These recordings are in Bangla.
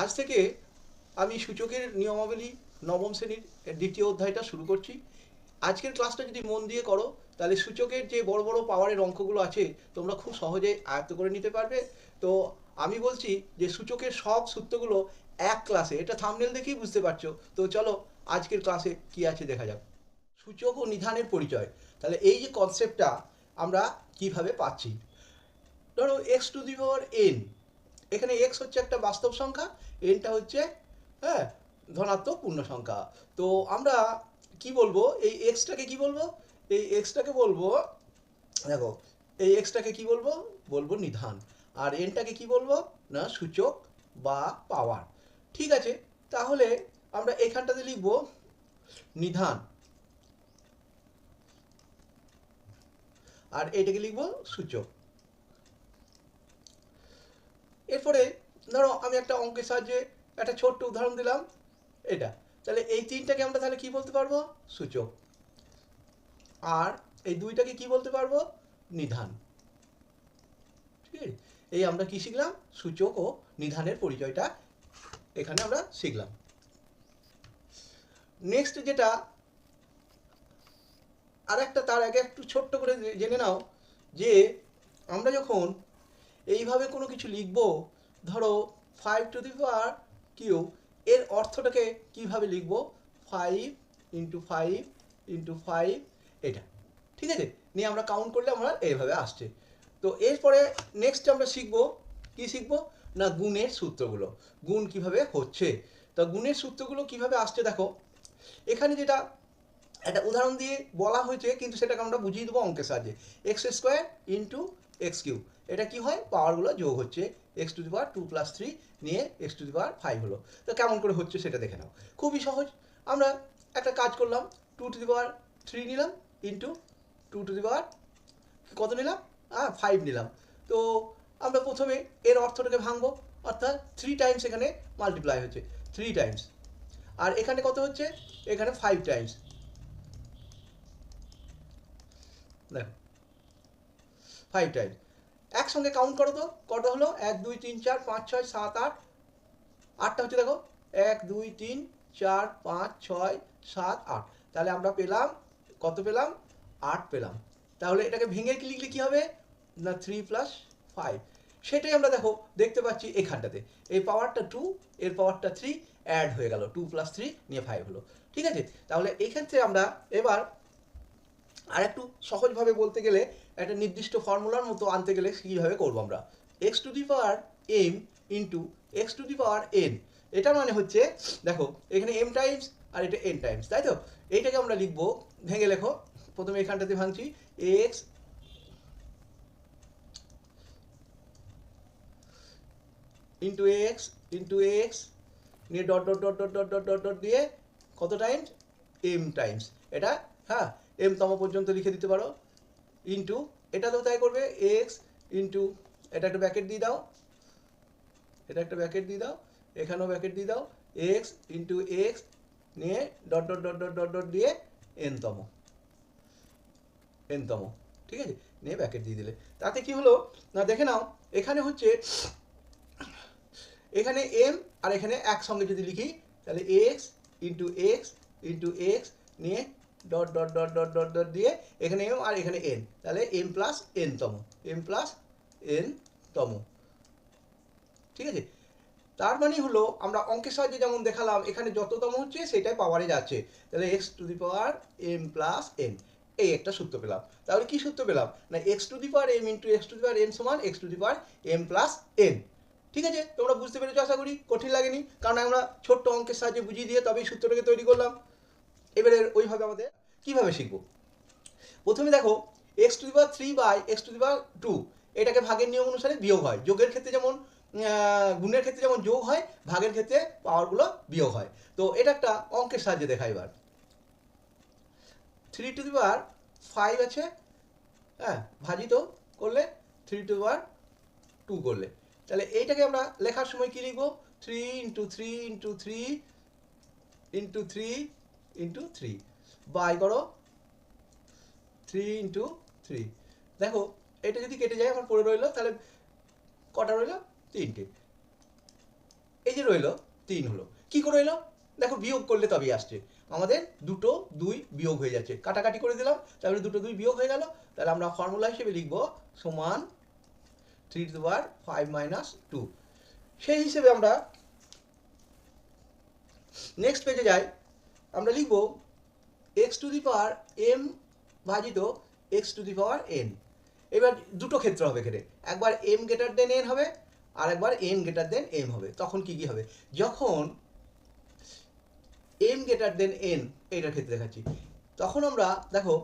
আজ থেকে আমি সূচকের নিয়মাবলী নবম শ্রেণির দ্বিতীয় অধ্যায়টা শুরু করছি। আজকের ক্লাসটা যদি মন দিয়ে করো, তাহলে সূচকের যে বড় বড় পাওয়ারের অঙ্কগুলো আছে, তোমরা খুব সহজে আয়ত্ত করে নিতে পারবে। তো আমি বলছি যে সূচকের সব সূত্রগুলো এক ক্লাসে এটা থামনেল দেখেই বুঝতে পারছ। তো চলো আজকের ক্লাসে কি আছে দেখা যাক। সূচক ও নিধানের পরিচয়, তাহলে এই যে কনসেপ্টটা আমরা কীভাবে পাচ্ছি? ধরো x to the power n এখানে এক্স হচ্ছে একটা বাস্তব সংখ্যা এনটা হচ্ছে হ্যাঁ ধনাত্মক পূর্ণ সংখ্যা। তো আমরা কি বলব? এই এক্সটাকে কি বলব? এই এক্সটাকে বলব, দেখো, এই এক্সটাকে কি বলব? বলব নিধান। আর এনটাকে কি বলব? না, সূচক বা পাওয়ার। ঠিক আছে, তাহলে আমরা এখানটাতে লিখব নিধান। আর এটাকে লিখব সূচক। এরপরে ধরো আমি একটা অঙ্কের সাহায্যে একটা ছোট্ট উদাহরণ দিলাম, এটা। তাহলে এই তিনটাকে আমরা তাহলে কি বলতে পারব? সূচক। আর এই দুইটাকে কি বলতে পারব? নিধান। ঠিক আছে? এই আমরা কি শিখলাম? সূচক ও নিধানের পরিচয়টা এখানে আমরা শিখলাম। নেক্সট যেটা আর একটা তার আগে একটু ছোট্ট করে জেনে নাও যে আমরা যখন এইভাবে কোনো কিছু লিখব? ধরো five to the power q, এর অর্থটাকে কীভাবে লিখব? Five into five into five এটা। ঠিক আছে? নিয়ে আমরা কাউন্ট করলে আমরা এইভাবে আসছে। তো এরপরে নেক্সট আমরা শিখব, কি শিখব? না, গুণের সূত্রগুলো। গুণ কীভাবে হচ্ছে? তো গুণের সূত্রগুলো কীভাবে আসছে দেখো? এখানে যেটা, একটা উদাহরণ দিয়ে বলা হয়েছে, কিন্তু সেটাকে আমরা বুঝিয়ে দেবো অঙ্কের সাহায্যে। X square into x q এটা কি হয়? পাওয়ারগুলো যোগ হচ্ছে x to the power two plus three নিয়ে x to the power five হলো। তো কেমন করে হচ্ছে সেটা দেখে নাও। খুবই সহজ। আমরা একটা কাজ করলাম two to the power three নিলাম into two to the power কত নিলাম? হ্যাঁ ফাইভ নিলাম। তো আমরা প্রথমে এর অর্থটাকে ভাঙবো, অর্থাৎ থ্রি টাইমস এখানে মাল্টিপ্লাই হচ্ছে। থ্রি টাইমস আর এখানে কত হচ্ছে? এখানে ফাইভ টাইমস দেখো। ফাইভ টাইমস একসঙ্গে কাউন্ট করো তো, কটা হলো? এক, দুই, তিন, চার, পাঁচ, ছয়, সাত, আট। আটটা হচ্ছে দেখো, এক, দুই, তিন, চার, পাঁচ, ছয়, সাত, আট। তাহলে আমরা পেলাম, কত পেলাম? আট পেলাম। তাহলে এটাকে ভেঙে লিখলে কী হবে? না থ্রি প্লাস ফাইভ সেটাই আমরা দেখো, দেখতে পাচ্ছি এখানটাতে। এই পাওয়ারটা টু এর পাওয়ারটা থ্রি অ্যাড হয়ে গেল। টু প্লাস থ্রি নিয়ে ফাইভ হলো। ঠিক আছে? তাহলে এই ক্ষেত্রে আমরা এবার আর একটু সহজভাবে বলতে গেলে একটা নির্দিষ্ট ফর্মুলার মতো আনতে গেলে কীভাবে করব আমরা x to the power m into x to the power n এটা মানে হচ্ছে দেখো এখানে এম টাইমস আর এটা এন টাইমস তাই তো এইটাকে আমরা লিখব ভেঙে লেখো প্রথমে এখানটাতে ভাঙছি x into x into x নিয়ে dot dot dot dot dot dot dot dot দিয়ে কত টাইমস এম টাইমস এটা হ্যাঁ এম তম পর্যন্ত লিখে দিতে পারো। ইন্টু এটা তো তাই করবে এক্স ইন্টু এটা একটা ব্যাকেট দিয়ে দাও। এটা একটা ব্যাকেট দিয়ে দাও, এখানেও ব্যাকেট দিয়ে দাও এক্স ইন্টু এক্স নিয়ে dot dot dot dot dot dot দিয়ে এনতম এনতম ঠিক আছে? নিয়ে ব্যাকেট দিয়ে দিলে। তাতে কি হলো? না, দেখে নাও, এখানে হচ্ছে, এখানে এম আর এখানে একসঙ্গে যদি লিখি, তাহলে x into x into x নিয়ে dot dot dot dot dot dot দিয়ে এখানে এম আর এখানে এন। তাহলে এম প্লাস এন তম। এম প্লাস এন তম। ঠিক আছে? তার মানে হলো আমরা অঙ্কের সাহায্যে যেমন দেখালাম, এখানে যততম হচ্ছে সেটাই পাওয়ারে যাচ্ছে। তাহলে x to the power m plus n এই একটা সূত্র পেলাম। তাহলে কি সূত্র পেলাম? না x to the power m into x to the power n সমান x to the power m plus n ঠিক আছে? তোমরা বুঝতে পেরেছ আশা করি? কঠিন লাগেনি। কারণ আমরা ছোট্ট অঙ্কের সাহায্যে বুঝিয়ে দিয়ে তবেই সূত্রটাকে তৈরি করলাম। এবারে ওইভাবে আমাদের কীভাবে শিখব? প্রথমে দেখো x to the power three by x to the power two এটাকে ভাগের নিয়ম অনুসারে বিয়োগ হয়। যোগের ক্ষেত্রে যেমন গুণের ক্ষেত্রে যেমন যোগ হয়, ভাগের ক্ষেত্রে পাওয়ারগুলো বিয়োগ হয়। তো এটা একটা অঙ্কের সাহায্যে দেখা এবার। Three to the power five আছে হ্যাঁ ভাজিত করলে থ্রি টু পাওয়ার টু করলে। তাহলে এইটাকে আমরা লেখার সময় কী লিখব? Three into three into three into three into three by করো থ্রি ইন্টু থ্রি দেখো, এটা যদি কেটে যায়, আমার পড়ে রইল, তাহলে কটা রইল? তিনটে। এই যে রইল, তিন হলো। কি করে এলো দেখো, বিয়োগ করলে তবেই আসছে। আমাদের দুটো দুই বিয়োগ হয়ে যাচ্ছে। কাটাকাটি করে দিলাম তারপরে দুটো দুই বিয়োগ হয়ে গেল। তাহলে আমরা ফর্মুলা হিসেবে লিখব সমান three to power five minus two সেই হিসেবে আমরা নেক্সট পেজে যাই। আমরা লিখব x to the power m ভাজিত x to the power n এবার দুটো ক্ষেত্র হবে এখানে। একবার এম গ্রেটার দেন এন হবে, আর একবার এন গ্রেটার দেন এম হবে। তখন কি কি হবে? যখন এম গ্রেটার দেন এন এইটার ক্ষেত্রে দেখাচ্ছি। তখন আমরা, দেখো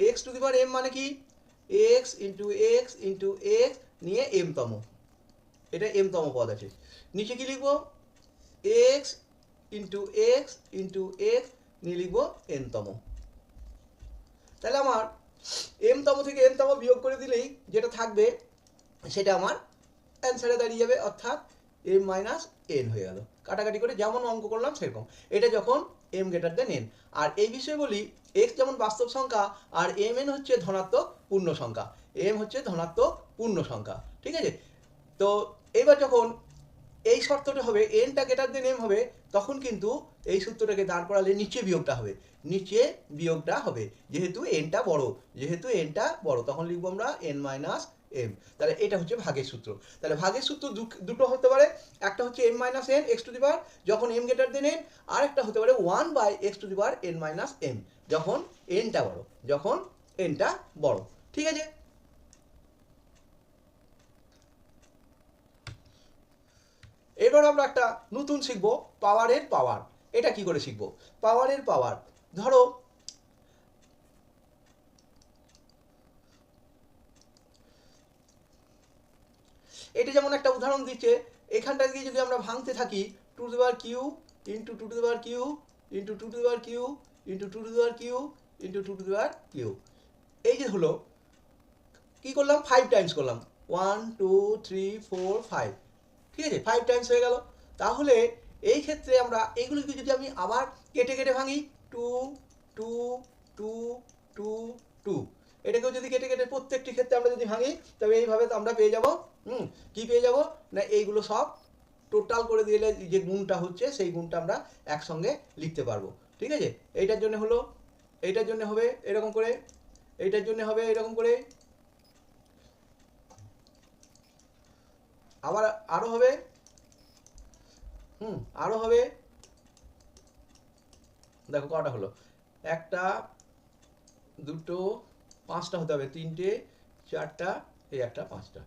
x to the power m মানে কি? X into x into x নিয়ে এম তম। এটা এম তম পদ আছে। নিচে কি লিখব? X into x into x লিখব এন তম। তাহলে আমার এম তম থেকে এন তম বিয়োগ করে দিলেই যেটা থাকবে, সেটা আমার অ্যান্সারে দাঁড়িয়ে যাবে, অর্থাৎ এম মাইনাস এন হয়ে গেল। কাটাকাটি করে যেমন অঙ্ক করলাম, সেরকম। এটা যখন এম গ্রেটার দেন এন আর এই বিষয়ে বলি এক্স যেমন বাস্তব সংখ্যা, আর এম এন হচ্ছে ধনাত্মক পূর্ণ সংখ্যা। এম হচ্ছে ধনাত্মক পূর্ণ সংখ্যা। ঠিক আছে? তো এবার যখন এই শর্তটা হবে এনটা গেটার দেন এম হবে, তখন কিন্তু এই সূত্রটাকে দাঁড় করালে নিচে বিয়োগটা হবে। নিচে বিয়োগটা হবে, যেহেতু এনটা বড়, যেহেতু এনটা বড়, তখন লিখব আমরা এন মাইনাস এম তাহলে এটা হচ্ছে ভাগের সূত্র। তাহলে ভাগের সূত্র দুটো হতে পারে, একটা হচ্ছে M minus N X to the power যখন এম গ্রেটার দেন এন আর একটা হতে পারে one by X to the power N minus M যখন এনটা বড়, যখন এনটা বড়। ঠিক আছে? এবার আমরা একটা নতুন শিখব পাওয়ারের পাওয়ার। এটা কি করে শিখব? পাওয়ারের পাওয়ার। ধরো, এটা যেমন একটা উদাহরণ দিচ্ছে, এখানটা দিয়ে যদি আমরা ভাঙতে থাকি, টু টু বার কিউ ইন্টু টু টু বার কিউ ইন্টু টু টু বার কিউ ইন্টু টু টু বার কিউ ইন্টু টু টু বার কিউ। এই যে হলো, কি করলাম? ফাইভ টাইমস করলাম। One two three four five ঠিক আছে ফাইভ টাইমস হয়ে গেল। তাহলে এই ক্ষেত্রে আমরা এইগুলিকে যদি আমি আবার কেটে কেটে ভাঙি two two two two two এটাকেও যদি কেটে কেটে প্রত্যেকটি ক্ষেত্রে আমরা যদি ভাঙি, তবে এইভাবে তো আমরা পেয়ে যাব, হুম? কি পেয়ে যাব? না, এইগুলো সব টোটাল করে দিলে যে গুণটা হচ্ছে, সেই গুণটা আমরা একসঙ্গে লিখতে পারব। ঠিক আছে? এইটার জন্য হলো, এইটার জন্য হবে এরকম করে, এইটার জন্য হবে এরকম করে আবার আরও হবে। হুম, আরও হবে। দেখো কটা হলো? একটা, দুটো, পাঁচটা হতে হবে। তিনটে, চারটা, এই একটা, পাঁচটা।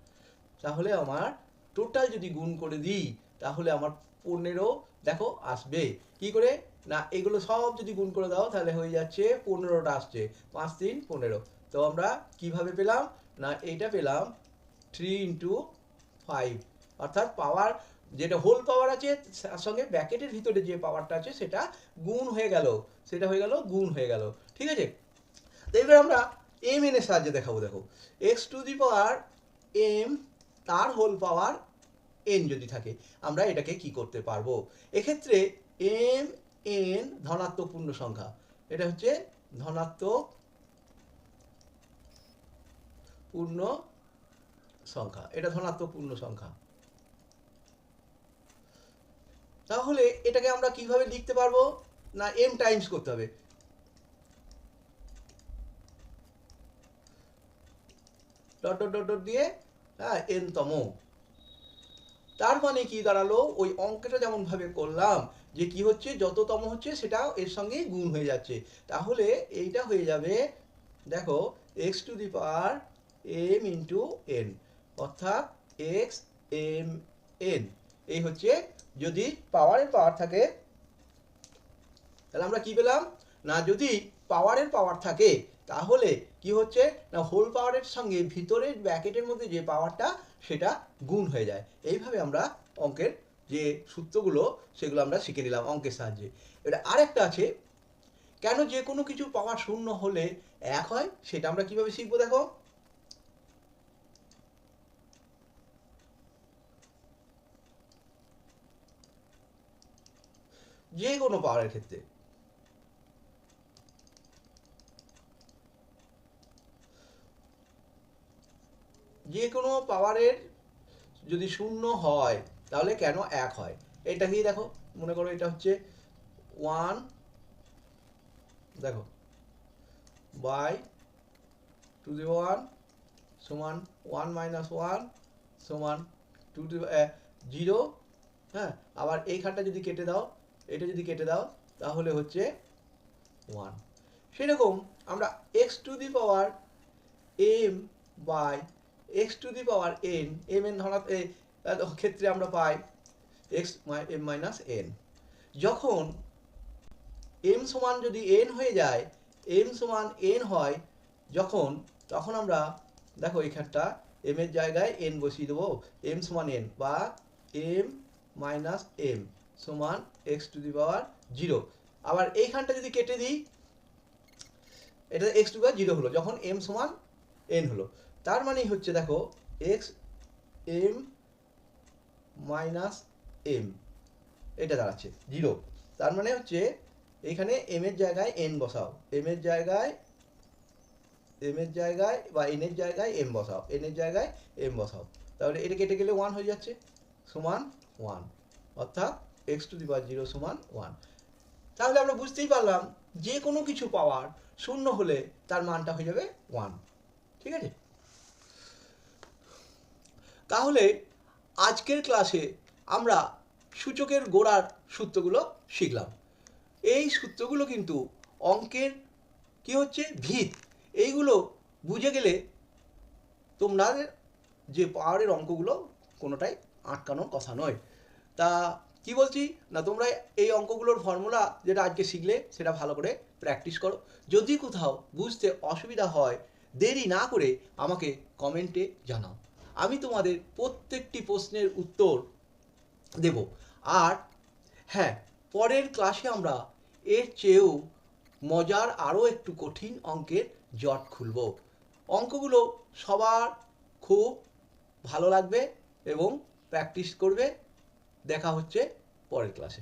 তাহলে আমার টোটাল যদি গুণ করে দিই, তাহলে আমার পনেরো, দেখো, আসবে। কি করে? না, এগুলো সব যদি গুণ করে দাও, তাহলে হয়ে যাচ্ছে পনেরোটা আসছে। পাঁচ, তিন, পনেরো। তো আমরা কীভাবে পেলাম? না, এইটা পেলাম থ্রি ইন্টু ফাইভ অর্থাৎ পাওয়ার যেটা হোল পাওয়ার আছে, তার সঙ্গে ব্যাকেটের ভিতরে যে পাওয়ারটা আছে, সেটা গুণ হয়ে গেল। সেটা হয়ে গেল, গুণ হয়ে গেল। ঠিক আছে? তো এবার আমরা এম এন এর সাহায্যে দেখাবো, দেখো। X to the power M তার হোল পাওয়ার এন যদি থাকে, আমরা এটাকে কি করতে পারব? এক্ষেত্রে এম এন ধনাত্মক পূর্ণ সংখ্যা। এটা হচ্ছে ধনাত্মক পূর্ণ সংখ্যা। এটা ধনাত্মক পূর্ণ সংখ্যা। তাহলে এটাকে আমরা কীভাবে লিখতে পারব? না এম টাইমস করতে হবে। ডট ডট ডট ডট দিয়ে হ্যাঁ এন তম। তার মানে কি দাঁড়াল? ওই অঙ্কটা যেমন ভাবে করলাম, যে কি হচ্ছে? যততম হচ্ছে সেটা এর সঙ্গে গুণ হয়ে যাচ্ছে। তাহলে এইটা হয়ে যাবে, দেখো X to the power M into N অর্থাৎ এক্স এম এন এই হচ্ছে যদি পাওয়ারের পাওয়ার থাকে, তাহলে আমরা কি পেলাম? না, যদি পাওয়ারের পাওয়ার থাকে, তাহলে কি হচ্ছে? না হোল পাওয়ারের সঙ্গে ভিতরের ব্র্যাকেটের মধ্যে যে পাওয়ারটা সেটা গুণ হয়ে যায়। এইভাবে আমরা অঙ্কের যে সূত্রগুলো, সেগুলো আমরা শিখে নিলাম অঙ্কের সাহায্যে। এটা আরেকটা আছে, কেন যে কোনো কিছু পাওয়ার শূন্য হলে এক হয়, সেটা আমরা কীভাবে শিখব দেখো? যে কোনো পাওয়ারের ক্ষেত্রে। যে কোনো পাওয়ারের যদি শূন্য হয়, তাহলে কেন এক হয়? এটা এটাকেই দেখো, মনে করো এটা হচ্ছে ওয়ান দেখো বাই টু দি ওয়ান সমান ওয়ান মাইনাস ওয়ান সমান টু দি জিরো হ্যাঁ আবার এই এইখানটা যদি কেটে দাও এটা যদি কেটে দাও, তাহলে হচ্ছে ওয়ান সেরকম আমরা X to the power M by X to the power N M N ধরা ক্ষেত্রে আমরা পাই এক্স এম মাইনাস এন যখন এম সমান যদি এন হয়ে যায় এম সমান এন হয়, যখন, তখন আমরা, দেখো এখানটা এম এর জায়গায় এন বসিয়ে দেবো এম সমান এন বা এম মাইনাস এম সমান X to the power zero আবার এইখানটা যদি কেটে দিই, এটা এক্স টু পাওয়ার জিরো হলো, যখন এম সমান এন হলো। তার মানেই হচ্ছে, দেখো এক্স এম মাইনাস এম এটা দাঁড়াচ্ছে জিরো তার মানে হচ্ছে, এইখানে এম এর জায়গায় এন বসাও। এম এর জায়গায় এম এর জায়গায় বা এন এর জায়গায় এম বসাও। এন এর জায়গায় এম বসাও। তাহলে এটা কেটে গেলে ওয়ান হয়ে যাচ্ছে, সমান ওয়ান অর্থাৎ X to the power zero সমান ওয়ান। তাহলে আমরা বুঝতেই পারলাম যে কোনো কিছু পাওয়ার শূন্য হলে তার মানটা হয়ে যাবে ওয়ান। ঠিক আছে? তাহলে আজকের ক্লাসে আমরা সূচকের গোড়ার সূত্রগুলো শিখলাম। এই সূত্রগুলো কিন্তু অঙ্কের কি হচ্ছে? ভিত। এইগুলো বুঝে গেলে তোমরা যে পাওয়ারের অঙ্কগুলো কোনোটাই আটকানোর কথা নয়। তা কি বলছি? না, তোমরা এই অঙ্কগুলোর ফর্মুলা যেটা আজকে শিখলে, সেটা ভালো করে প্র্যাকটিস করো। যদি কোথাও বুঝতে অসুবিধা হয়, দেরি না করে আমাকে কমেন্টে জানাও। আমি তোমাদের প্রত্যেকটি প্রশ্নের উত্তর দেব। আর হ্যাঁ পরের ক্লাসে আমরা এর চেয়েও মজার আরও একটু কঠিন অঙ্কের জট খুলব। অঙ্কগুলো সবার খুব ভালো লাগবে এবং প্র্যাকটিস করবে। দেখা হচ্ছে পরের ক্লাসে